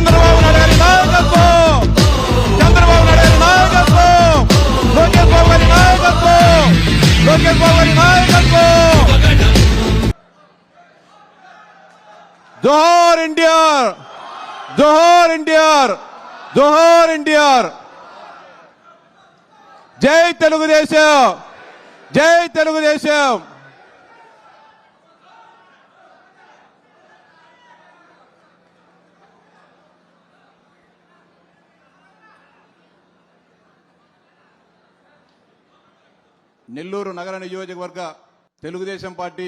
చంద్రబాబు నాయుడు గారి నాయకత్వం. చంద్రబాబు నాయుడు గారి నాయకత్వం. లోకేష్ బాబు గారి నాయకత్వం. లోకేష్ బాబు గారి నాయకత్వం. జోహార్ ఎన్టీఆర్. జోహార్ ఎన్టీఆర్. జోహార్ ఎన్టీఆర్. జై తెలుగుదేశం. జై తెలుగుదేశం. నెల్లూరు నగర నియోజకవర్గ తెలుగుదేశం పార్టీ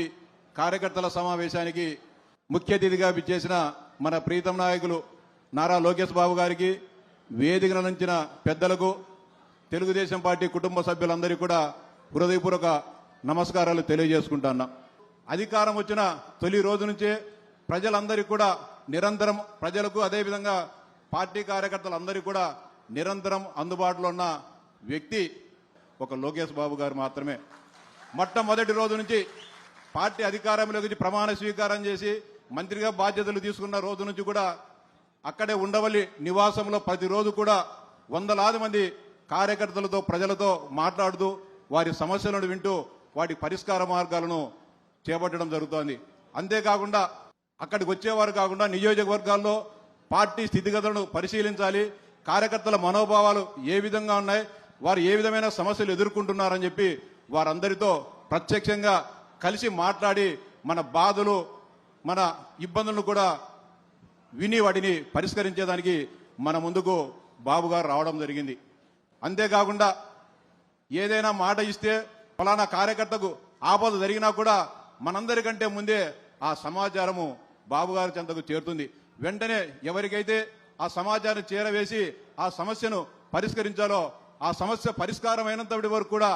కార్యకర్తల సమావేశానికి ముఖ్య అతిథిగా విచ్చేసిన మన ప్రీతం నాయకులు నారా లోకేష్ బాబు గారికి వేదికన నుంచిన పెద్దలకు తెలుగుదేశం పార్టీ కుటుంబ సభ్యులందరికీ కూడా హృదయపూర్వక నమస్కారాలు తెలియజేసుకుంటున్నాం అధికారం వచ్చిన తొలి రోజు నుంచే ప్రజలందరికీ కూడా నిరంతరం ప్రజలకు అదేవిధంగా పార్టీ కార్యకర్తలందరికీ కూడా నిరంతరం అందుబాటులో ఉన్న వ్యక్తి ఒక లోకేష్ బాబు గారు మాత్రమే. మొట్టమొదటి రోజు నుంచి పార్టీ అధికారంలోకి ప్రమాణ స్వీకారం చేసి మంత్రిగా బాధ్యతలు తీసుకున్న రోజు నుంచి కూడా అక్కడే ఉండవల్లి నివాసంలో ప్రతిరోజు కూడా వందలాది మంది కార్యకర్తలతో ప్రజలతో మాట్లాడుతూ వారి సమస్యలను వింటూ వాటి పరిష్కార మార్గాలను చేపట్టడం జరుగుతోంది. అంతేకాకుండా అక్కడికి వచ్చేవారు కాకుండా నియోజకవర్గాల్లో పార్టీ స్థితిగతులను పరిశీలించాలి. కార్యకర్తల మనోభావాలు ఏ విధంగా ఉన్నాయి? వారు ఏ విధమైన సమస్యలు ఎదుర్కొంటున్నారని చెప్పి వారందరితో ప్రత్యక్షంగా కలిసి మాట్లాడి మన బాధలు మన ఇబ్బందులను కూడా విని వాటిని పరిష్కరించేదానికి మన ముందుకు బాబు గారు రావడం జరిగింది. అంతేకాకుండా ఏదైనా మాట ఇస్తే ఫలానా కార్యకర్తకు ఆపద జరిగినా కూడా మనందరికంటే ముందే ఆ సమాచారము బాబు గారి చెంతకు చేరుతుంది. వెంటనే ఎవరికైతే ఆ సమాచారం చేరవేసి ఆ సమస్యను పరిష్కరించాలో ఆ సమస్య పరిష్కారం అయినంతటి వరకు కూడా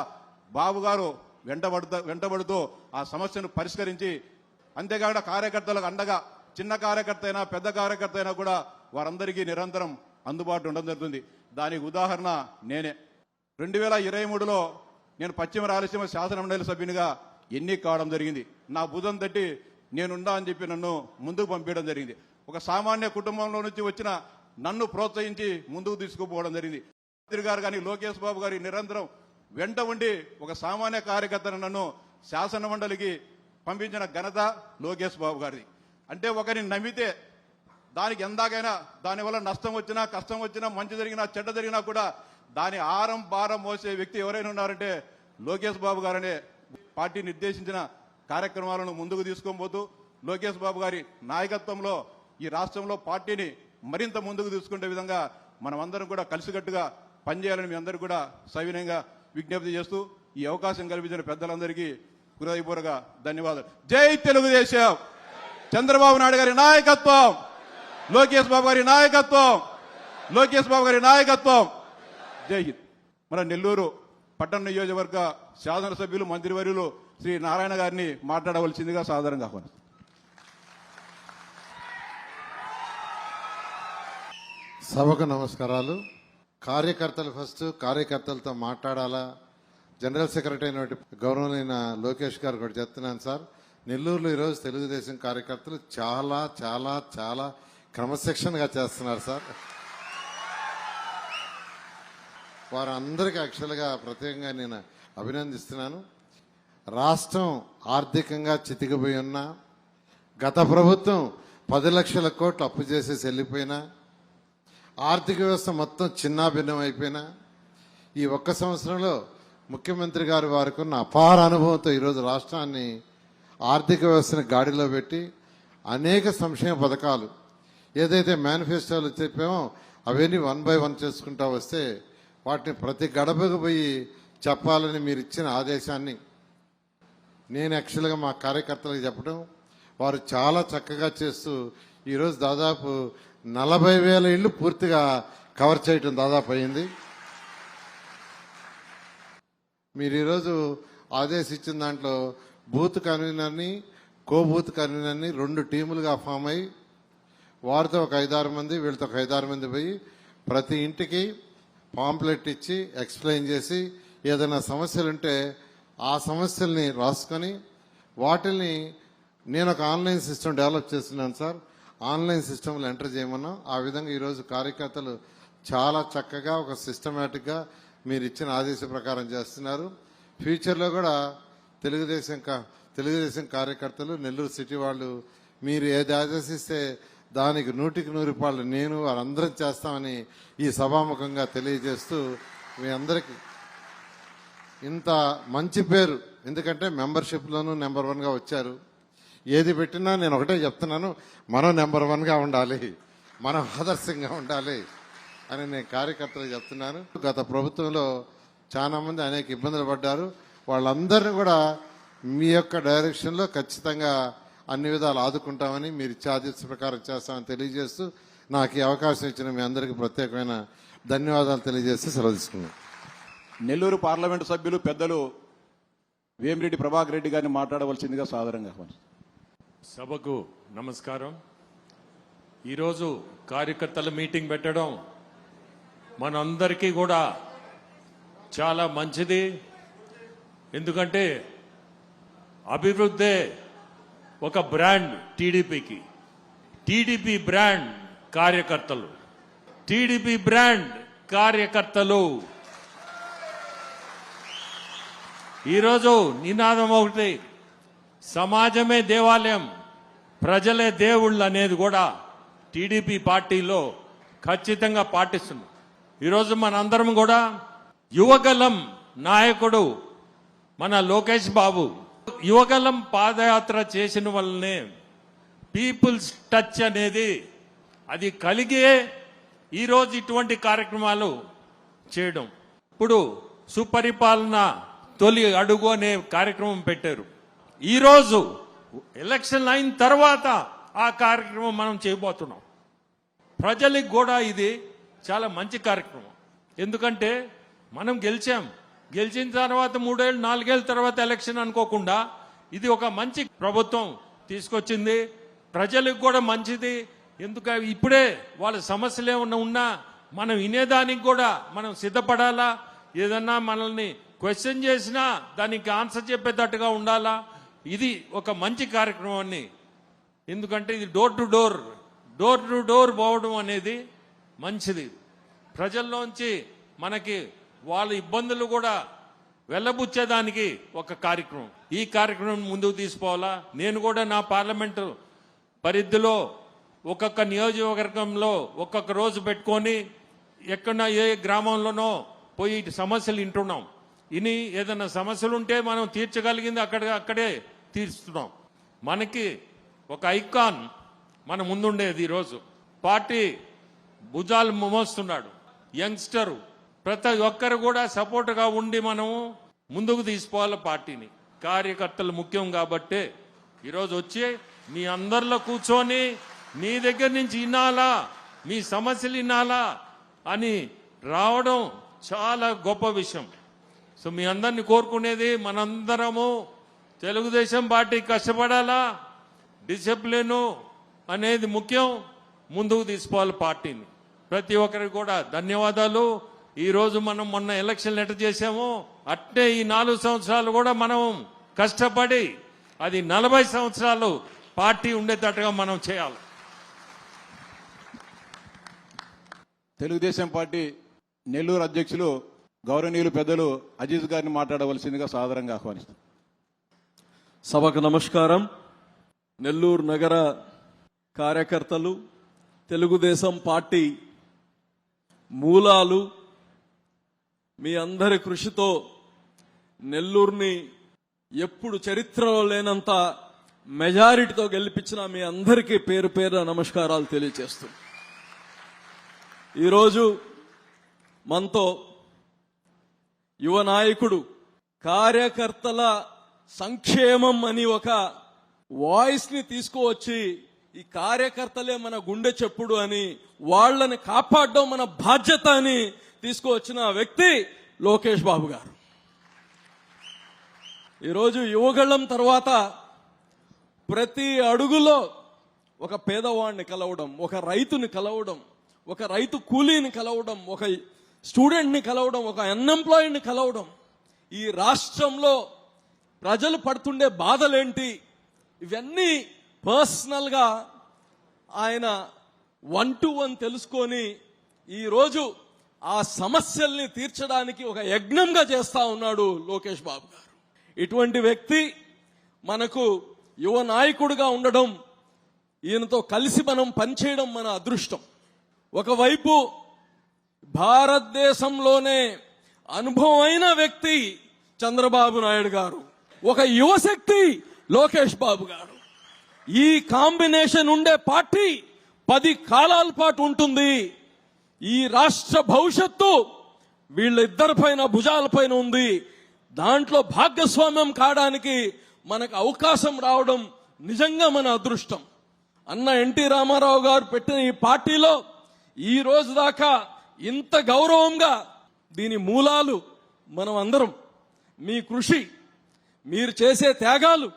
బాబు గారు వెంటబడుతూ వెంటబడుతూ ఆ సమస్యను పరిష్కరించి అంతేకాకుండా కార్యకర్తలకు అండగా చిన్న కార్యకర్త అయినా పెద్ద కార్యకర్త అయినా కూడా వారందరికీ నిరంతరం అందుబాటు ఉండడం జరుగుతుంది. దానికి ఉదాహరణ నేనే. రెండు వేల ఇరవై మూడులో నేను పశ్చిమ రాయలసీమ శాసనమండలి సభ్యునిగా ఎన్నిక కావడం జరిగింది. నా భుజం తట్టి నేనుండా అని చెప్పి నన్ను ముందుకు పంపించడం జరిగింది. ఒక సామాన్య కుటుంబంలో నుంచి వచ్చిన నన్ను ప్రోత్సహించి ముందుకు తీసుకుపోవడం జరిగింది. మంత్రి గారు కానీ లోకేష్ బాబు గారి నిరంతరం వెంట ఉండి ఒక సామాన్య కార్యకర్తను నన్ను శాసన మండలికి పంపించిన ఘనత లోకేష్ బాబు గారిది. అంటే ఒకరిని నమ్మితే దానికి ఎందాకైనా దానివల్ల నష్టం వచ్చినా కష్టం వచ్చినా మంచి జరిగినా చెడ్డ జరిగినా కూడా దాని ఆరం భారం మోసే వ్యక్తి ఎవరైనా ఉన్నారంటే లోకేష్ బాబు గారనే పార్టీ నిర్దేశించిన కార్యక్రమాలను ముందుకు తీసుకొని లోకేష్ బాబు గారి నాయకత్వంలో ఈ రాష్ట్రంలో పార్టీని మరింత ముందుకు తీసుకునే విధంగా మనమందరం కూడా కలిసికట్టుగా పనిచేయాలని మీ అందరూ కూడా సవినయంగా విజ్ఞప్తి చేస్తూ ఈ అవకాశం కల్పించిన పెద్దలందరికీ హృదయపూర్వక ధన్యవాదాలు. జై తెలుగుదేశం! చంద్రబాబు నాయుడు గారి నాయకత్వం! లోకేష్ బాబు గారి నాయకత్వం! లోకేష్ బాబు గారి నాయకత్వం! జై హింద్! మన నెల్లూరు పట్టణ నియోజకవర్గ శాసనసభ్యులు మంత్రివర్యులు శ్రీ నారాయణ గారిని మాట్లాడవలసిందిగా సాధారణంగా ఆహ్వానిస్తున్నాను సభకు నమస్కారాలు. కార్యకర్తలు ఫస్ట్ కార్యకర్తలతో మాట్లాడాలా? జనరల్ సెక్రటరీ అయిన గౌరవమైన లోకేష్ గారు కూడా చెప్తున్నాను సార్. నెల్లూరులో ఈరోజు తెలుగుదేశం కార్యకర్తలు చాలా చాలా చాలా క్రమశిక్షణగా చేస్తున్నారు సార్. వారందరికీ యాక్చువల్గా ప్రత్యేకంగా నేను అభినందిస్తున్నాను. రాష్ట్రం ఆర్థికంగా చితికిపోయి ఉన్నా గత ప్రభుత్వం పది లక్షల కోట్లు అప్పు చేసేసి వెళ్ళిపోయినా ఆర్థిక వ్యవస్థ మొత్తం చిన్నాభిన్నం అయిపోయినా ఈ ఒక్క సంవత్సరంలో ముఖ్యమంత్రి గారు వారికి ఉన్న అపార అనుభవంతో ఈరోజు రాష్ట్రాన్ని ఆర్థిక వ్యవస్థను గాడిలో పెట్టి అనేక సంక్షేమ పథకాలు ఏదైతే మేనిఫెస్టోలు చెప్పామో అవన్నీ వన్ బై వన్ చేసుకుంటా వస్తే వాటిని ప్రతి గడపకు పోయి చెప్పాలని మీరు ఇచ్చిన ఆదేశాన్ని నేను యాక్చువల్గా మా కార్యకర్తలకు చెప్పడం వారు చాలా చక్కగా చేస్తూ ఈరోజు దాదాపు నలభై వేల ఇళ్ళు పూర్తిగా కవర్ చేయటం దాదాపు అయింది. మీరు ఈరోజు ఆదేశించిన దాంట్లో బూత్ కన్వీనర్ని కో బూత్ కన్వీనర్ని రెండు టీములుగా ఫామ్ అయ్యి వారితో ఒక ఐదారు మంది వీళ్ళతో ఒక ఐదారు మంది పోయి ప్రతి ఇంటికి పాంప్లెట్ ఇచ్చి ఎక్స్ప్లెయిన్ చేసి ఏదైనా సమస్యలు ఉంటే ఆ సమస్యల్ని రాసుకొని వాటిని నేను ఒక ఆన్లైన్ సిస్టమ్ డెవలప్ చేస్తున్నాను సార్. ఆన్లైన్ సిస్టంలో ఎంటర్ చేయమన్నాం ఆ విధంగా ఈరోజు కార్యకర్తలు చాలా చక్కగా ఒక సిస్టమేటిక్గా మీరు ఇచ్చిన ఆదేశ ప్రకారం చేస్తున్నారు. ఫ్యూచర్లో కూడా తెలుగుదేశం కా తెలుగుదేశం కార్యకర్తలు నెల్లూరు సిటీ వాళ్ళు మీరు ఏది ఆదేశిస్తే దానికి నూటికి నూరు రూపాయలు నేను వారందరం చేస్తామని ఈ సభాముఖంగా తెలియజేస్తూ మీ అందరికీ ఇంత మంచి పేరు. ఎందుకంటే మెంబర్షిప్లోనూ నెంబర్ వన్గా వచ్చారు. ఏది పెట్టినా నేను ఒకటే చెప్తున్నాను మనం నెంబర్ వన్గా ఉండాలి మనం ఆదర్శంగా ఉండాలి అని నేను కార్యకర్తలు చెప్తున్నాను. గత ప్రభుత్వంలో చాలామంది అనేక ఇబ్బందులు పడ్డారు. వాళ్ళందరినీ కూడా మీ యొక్క డైరెక్షన్లో ఖచ్చితంగా అన్ని విధాలు ఆదుకుంటామని మీరు ఛార్జెస్ ప్రకారం చేస్తామని తెలియజేస్తూ నాకు ఈ అవకాశం ఇచ్చిన మీ అందరికీ ప్రత్యేకమైన ధన్యవాదాలు తెలియజేస్తూ సెలవు తీసుకున్నాను నెల్లూరు పార్లమెంటు సభ్యులు పెద్దలు వేమిరెడ్డి ప్రభాకర్ రెడ్డి గారిని మాట్లాడవలసిందిగా సాధారణంగా సభకు నమస్కారం. ఈరోజు కార్యకర్తల మీటింగ్ పెట్టడం మనందరికీ కూడా చాలా మంచిది. ఎందుకంటే అభివృద్ధే ఒక బ్రాండ్ టీడీపీకి. టీడీపీ బ్రాండ్ కార్యకర్తలు. టీడీపీ బ్రాండ్ కార్యకర్తలు. ఈరోజు నినాదం ఒకటి. సమాజమే దేవాలయం. ప్రజలే దేవుళ్ళు అనేది కూడా టీడీపీ పార్టీలో ఖచ్చితంగా పాటిస్తున్నాం ఈరోజు మనందరం కూడా యువగలం నాయకుడు మన లోకేష్ బాబు యువగలం పాదయాత్ర చేసిన వల్లనే పీపుల్స్ టచ్ అనేది అది కలిగే ఈరోజు ఇటువంటి కార్యక్రమాలు చేయడం. ఇప్పుడు సుపరిపాలన తొలి అడుగు అనే కార్యక్రమం పెట్టారు. ఈరోజు ఎలక్షన్ అయిన తర్వాత ఆ కార్యక్రమం మనం చేయబోతున్నాం. ప్రజలకు కూడా ఇది చాలా మంచి కార్యక్రమం. ఎందుకంటే మనం గెలిచాం. గెలిచిన తర్వాత మూడేళ్ళు నాలుగేళ్ళ తర్వాత ఎలక్షన్ అనుకోకుండా ఇది ఒక మంచి ప్రభుత్వం తీసుకొచ్చింది. ప్రజలకు కూడా మంచిది. ఎందుకంటే ఇప్పుడే వాళ్ళ సమస్యలు ఏమన్నా ఉన్నా మనం వినేదానికి కూడా మనం సిద్ధపడాలా? ఏదన్నా మనల్ని క్వశ్చన్ చేసినా దానికి ఆన్సర్ చెప్పేటట్టుగా ఉండాలా? ఇది ఒక మంచి కార్యక్రమాన్ని ఎందుకంటే ఇది door to door door to door పోవడం అనేది మంచిది. ప్రజల్లోంచి మనకి వాళ్ళ ఇబ్బందులు కూడా వెళ్ళబుచ్చేదానికి ఒక కార్యక్రమం. ఈ కార్యక్రమం ముందుకు తీసుకోవాలా? నేను కూడా నా పార్లమెంటు పరిధిలో ఒక్కొక్క నియోజకవర్గంలో ఒక్కొక్క రోజు పెట్టుకొని ఎక్కడ ఏ గ్రామంలోనో పోయి సమస్యలు వింటున్నాం. ఇని ఏదైనా సమస్యలు ఉంటే మనం తీర్చగలిగింది అక్కడ అక్కడే తీరుస్తున్నాం మనకి ఒక ఐకాన్ మన ముందుండేది ఈరోజు పార్టీ భుజాలు మోస్తున్నాడు యంగ్స్టర్. ప్రతి ఒక్కరు కూడా సపోర్ట్గా ఉండి మనము ముందుకు తీసుకోవాలి పార్టీని. కార్యకర్తలు ముఖ్యం కాబట్టి ఈరోజు వచ్చి మీ అందరిలో కూర్చొని మీ దగ్గర నుంచి వినాలా మీ సమస్యలు వినాలా అని రావడం చాలా గొప్ప విషయం. సో మీ అందరిని కోరుకునేది మనందరము తెలుగుదేశం పార్టీ కష్టపడాలా? డిసిప్లిన్ అనేది ముఖ్యం. ముందుకు తీసుకోవాలి పార్టీని. ప్రతి ఒక్కరికి కూడా ధన్యవాదాలు. ఈరోజు మనం మొన్న ఎలక్షన్ లెటర్ చేసాము అట్టే ఈ నాలుగు సంవత్సరాలు కూడా మనం కష్టపడి అది నలభై సంవత్సరాలు పార్టీ ఉండేటట్టుగా మనం చేయాలి. తెలుగుదేశం పార్టీ నెల్లూరు అధ్యక్షులు గౌరవనీయులు పెద్దలు అజీజ్ గారిని మాట్లాడవలసిందిగా సాదరంగా ఆహ్వానిస్తారు సభకు నమస్కారం. నెల్లూరు నగర కార్యకర్తలు తెలుగుదేశం పార్టీ మూలాలు మీ అందరి కృషితో నెల్లూరుని ఎప్పుడు చరిత్రలో లేనంత మెజారిటీతో గెలిపించిన మీ అందరికీ పేరు పేరు నమస్కారాలు తెలియజేస్తూ ఈరోజు మనతో యువ నాయకుడు కార్యకర్తల సంక్షేమం అని ఒక వాయిస్ని తీసుకువచ్చి ఈ కార్యకర్తలే మన గుండె చెప్పుడు అని వాళ్ళని కాపాడడం మన బాధ్యత అని తీసుకువచ్చిన వ్యక్తి లోకేష్ బాబు గారు. ఈరోజు యువగళ్ళం తర్వాత ప్రతి అడుగులో ఒక పేదవాడిని కలవడం ఒక రైతుని కలవడం ఒక రైతు కూలీని కలవడం ఒక స్టూడెంట్ని కలవడం ఒక అన్ఎంప్లాయిడ్ని కలవడం ఈ రాష్ట్రంలో ప్రజలు పడుతుండే బాధలేంటి? ఇవన్నీ పర్సనల్గా ఆయన వన్ టు వన్ తెలుసుకొని ఈరోజు ఆ సమస్యల్ని తీర్చడానికి ఒక యజ్ఞంగా చేస్తా ఉన్నాడు లోకేష్ బాబు గారు. ఇటువంటి వ్యక్తి మనకు యువ నాయకుడిగా ఉండడం ఈయనతో కలిసి మనం పనిచేయడం మన అదృష్టం. ఒకవైపు భారతదేశంలోనే అనుభవమైన వ్యక్తి చంద్రబాబు నాయుడు గారు. ఒక యువశక్తి లోకేష్ బాబు గారు. ఈ కాంబినేషన్ ఉండే పార్టీ పది కాలాల పాటు ఉంటుంది. ఈ రాష్ట్ర భవిష్యత్తు వీళ్ళిద్దరిపైన భుజాలపైన ఉంది. దాంట్లో భాగస్వామ్యం కావడానికి మనకు అవకాశం రావడం నిజంగా మన అదృష్టం. అన్న ఎన్టీ రామారావు గారు పెట్టిన ఈ పార్టీలో ఈ రోజు దాకా ఇంత గౌరవంగా దీని మూలాలు మనం అందరం మీ కృషి మీరు చేసే త్యాగాలు.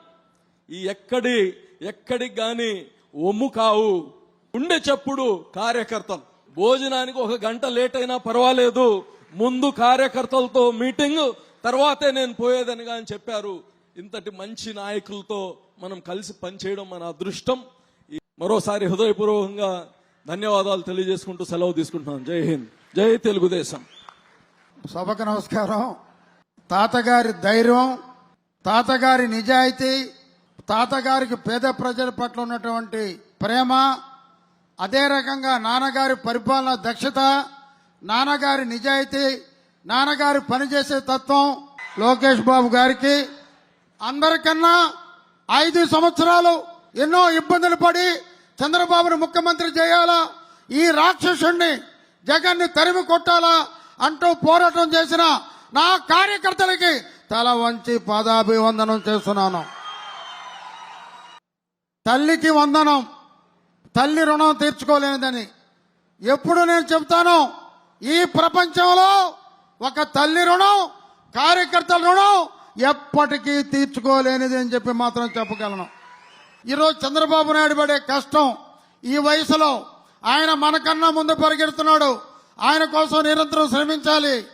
ఈ ఎక్కడి ఎక్కడికి కానీ ఒమ్ము కావు. ఉండే చెప్పుడు కార్యకర్తలు. భోజనానికి ఒక గంట లేట్ అయినా పర్వాలేదు. ముందు కార్యకర్తలతో మీటింగ్ తర్వాతే నేను పోయేదని కానీ చెప్పారు. ఇంతటి మంచి నాయకులతో మనం కలిసి పనిచేయడం మన అదృష్టం. ఈ- మరోసారి హృదయపూర్వకంగా ధన్యవాదాలు తెలియజేసుకుంటూ సెలవు తీసుకుంటున్నాను. జై హింద్. జై తెలుగుదేశం. సభకు నమస్కారం. తాతగారి ధైర్యం తాతగారి నిజాయితీ తాతగారికి పేద ప్రజల పట్ల ఉన్నటువంటి ప్రేమ అదే రకంగా నాన్నగారి పరిపాలన దక్షత నాన్నగారి నిజాయితీ నాన్నగారి పనిచేసే తత్వం లోకేష్ బాబు గారికి అందరికన్నా ఐదు సంవత్సరాలు ఎన్నో ఇబ్బందులు పడి చంద్రబాబును ముఖ్యమంత్రి చేయాలా? ఈ రాక్షసుణ్ణి జగన్ని తరిమి కొట్టాలా? అంటూ పోరాటం చేసిన నా కార్యకర్తలకి తల వంచి పాదాభివందనం చేస్తున్నాను. తల్లికి వందనం తల్లి రుణం తీర్చుకోలేనిదని ఎప్పుడు నేను చెప్తాను ఈ ప్రపంచంలో ఒక తల్లి రుణం కార్యకర్తల రుణం ఎప్పటికీ తీర్చుకోలేనిది అని చెప్పి మాత్రం చెప్పగలను. ఈరోజు చంద్రబాబు నాయుడు పడే కష్టం ఈ వయసులో ఆయన మనకన్నా ముందు పరిగెడుతున్నాడు. ఆయన కోసం నిరంతరం శ్రమించాలి.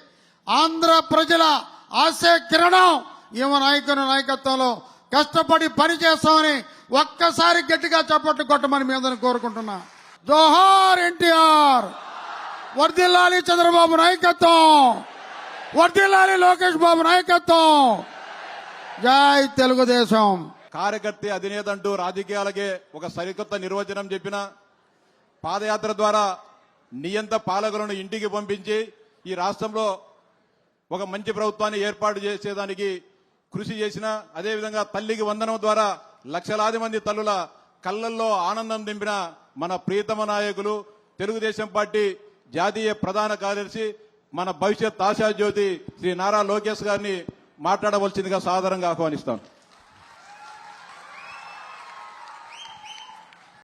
ఆంధ్ర ప్రజల ఆశే కిరణం. ఈమె నాయకుని నాయకత్వంలో కష్టపడి పని చేస్తామని ఒక్కసారి గట్టిగా చప్పట్లు కొట్టమని మీ అందరిని కోరుకుంటున్నా. జోహార్ ఎన్టీఆర్. వర్దిల్లాలి చంద్రబాబు నాయకత్వం. వర్దిల్లాలి లోకేష్ బాబు నాయకత్వం. జై తెలుగుదేశం. కార్యకర్త అధినేత అంటూ రాజకీయాలకే ఒక సరికొత్త నిర్వచనం చెప్పిన పాదయాత్ర ద్వారా నియంత పాలకులను ఇంటికి పంపించి ఈ రాష్ట్రంలో ఒక మంచి ప్రభుత్వాన్ని ఏర్పాటు చేసేదానికి కృషి చేసిన అదేవిధంగా తల్లికి వందనం ద్వారా లక్షలాది మంది తల్లుల కళ్ళల్లో ఆనందం నింపిన మన ప్రీతమ నాయకులు తెలుగుదేశం పార్టీ జాతీయ ప్రధాన కార్యదర్శి మన భవిష్యత్ ఆశాజ్యోతి శ్రీ నారా లోకేష్ గారిని మాట్లాడవలసిందిగా సాధారణంగా ఆహ్వానిస్తాను.